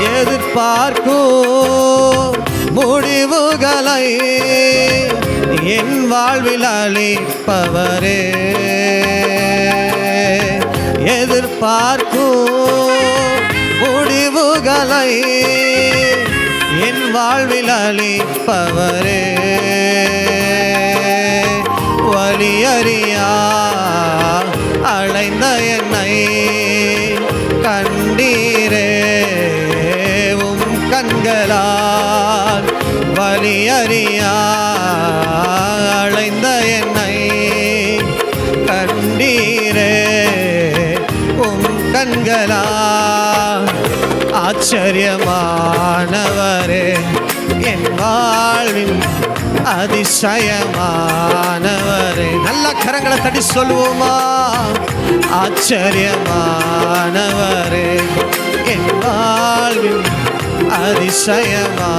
எதிர்பார்க்கும் முடிவுகளை என் வாழ்வில் அளிப்பவரே. எதிர்பார்க்கும் முடிவுகளை என் வாழ்வில் அளிப்பவரே. வழியறியா அழைந்த என்னை கண்டீரே. உம் கண்களால் வலியறியா அழைந்த என்னை கண்டீரே. உம் கண்களால் ஆச்சரியமானவரே. என் வாழ்வின் அதிசயமானவரே. நல்ல கரங்களை தட்டி சொல்லுவோமா? ஆச்சரியமானவரே. என் அதிசயமா?